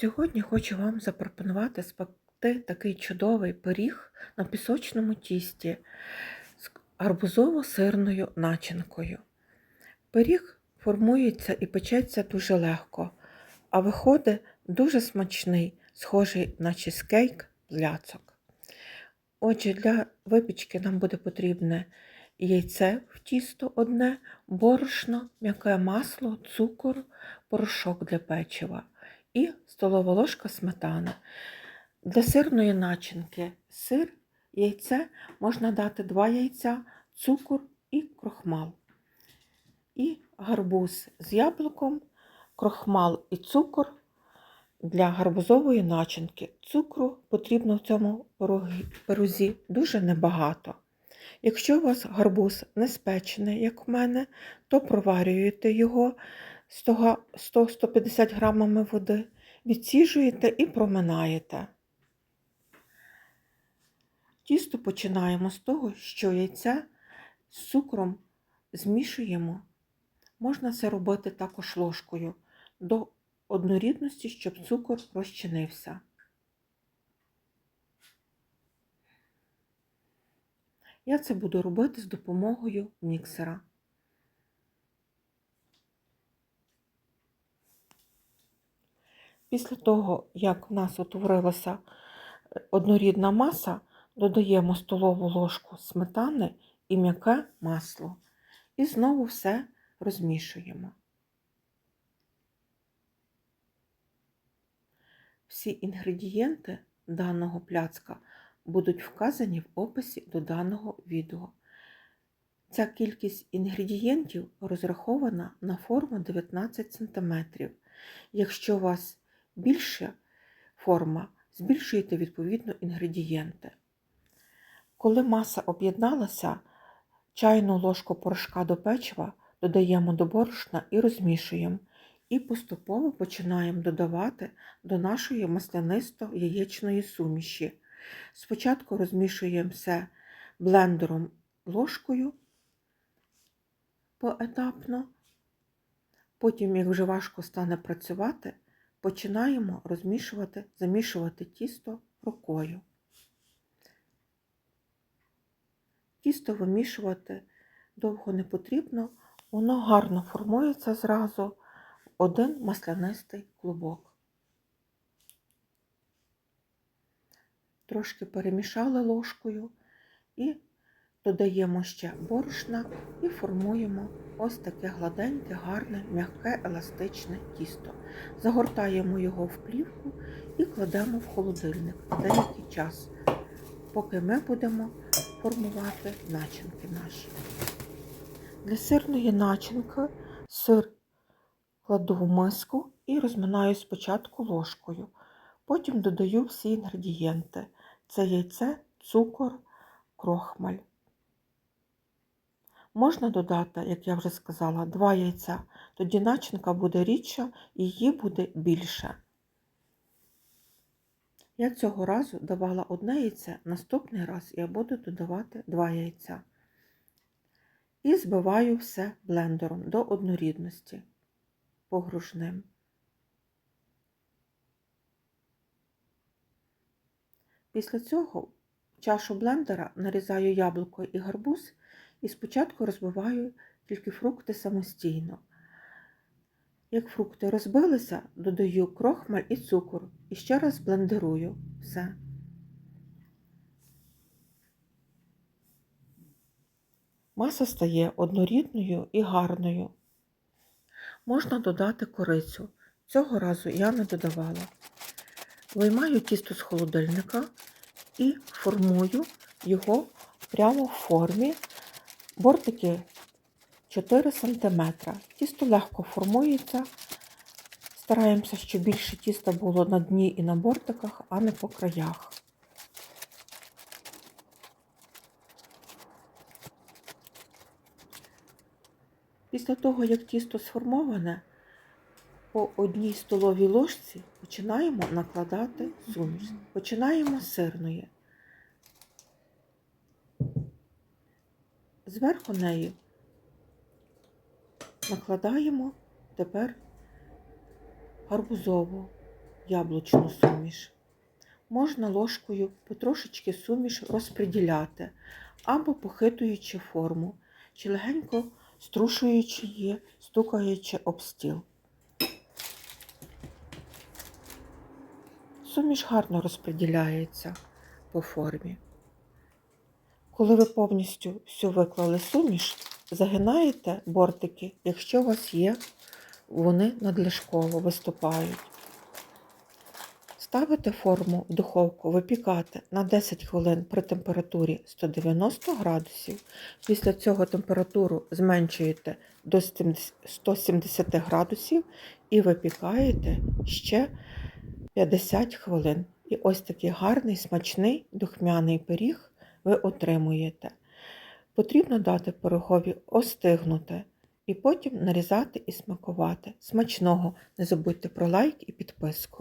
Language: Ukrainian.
Сьогодні хочу вам запропонувати спекти такий чудовий пиріг на пісочному тісті з арбузово-сирною начинкою. Пиріг формується і печеться дуже легко, а виходить дуже смачний, схожий на чизкейк пляцок. Отже, для випічки нам буде потрібне яйце в тісто одне, борошно, м'яке масло, цукор, порошок для печива і столова ложка сметани. Для сирної начинки сир, яйце можна дати 2 яйця, цукор і крохмал. І гарбуз з яблуком, крохмал і цукор для гарбузової начинки. Цукру потрібно в цьому пирозі дуже небагато. Якщо у вас гарбуз не спечений, як в мене, то проварюєте його 100-150 грамами води, відсіжуєте і проминаєте. Тісто починаємо з того, що яйця з цукром змішуємо. Можна це робити також ложкою до однорідності, щоб цукор розчинився. Я це буду робити з допомогою міксера. Після того, як в нас утворилася е, однорідна маса, додаємо столову ложку сметани і м'яке масло. І знову все розмішуємо. Всі інгредієнти даного пляцка будуть вказані в описі до даного відео. Ця кількість інгредієнтів розрахована на форму 19 см. Якщо у вас більша форма, збільшуєте відповідно інгредієнти. Коли маса об'єдналася, чайну ложку порошка до печива додаємо до борошна і розмішуємо. І поступово починаємо додавати до нашої маслянисто-яєчної суміші. Спочатку розмішуємо все блендером ложкою поетапно, потім, як вже важко стане працювати, починаємо розмішувати, замішувати тісто рукою. Тісто вимішувати довго не потрібно, воно гарно формується зразу один маслянистий клубок. Трошки перемішали ложкою і додаємо ще борошна і формуємо ось таке гладеньке, гарне, м'яке, еластичне тісто. Загортаємо його в плівку і кладемо в холодильник деякий час, поки ми будемо формувати начинки наші. Для сирної начинки сир кладу в миску і розминаю спочатку ложкою. Потім додаю всі інгредієнти. Це яйце, цукор, крохмаль. Можна додати, як я вже сказала, два яйця, тоді начинка буде рідша і її буде більше. Я цього разу давала одне яйце, наступний раз я буду додавати два яйця. І збиваю все блендером до однорідності погружним. Після цього чашу блендера нарізаю яблуко і гарбуз і спочатку розбиваю тільки фрукти самостійно. Як фрукти розбилися, додаю крохмаль і цукор і ще раз блендерую все. Маса стає однорідною і гарною. Можна додати корицю. Цього разу я не додавала. Виймаю тісто з холодильника і формую його прямо в формі бортики 4 см. Тісто легко формується. Стараємося, щоб більше тіста було на дні і на бортиках, а не по краях. Після того, як тісто сформоване, по одній столовій ложці починаємо накладати суміш. Починаємо з сирної. Зверху неї накладаємо тепер гарбузову. яблучну суміш. Можна ложкою потрошечки суміш розподіляти або похитуючи форму, чи легенько струшуючи її, стукаючи об стіл. Суміш гарно розподіляється по формі. Коли ви повністю всю виклали суміш, загинаєте бортики, якщо у вас є, вони надлишково виступають. Ставите форму в духовку випікати на 10 хвилин при температурі 190 градусів. Після цього температуру зменшуєте до 170 градусів і випікаєте ще 50 хвилин. І ось такий гарний, смачний духмяний пиріг ви отримуєте. Потрібно дати пирогові остигнути і потім нарізати і смакувати. Смачного! Не забудьте про лайк і підписку.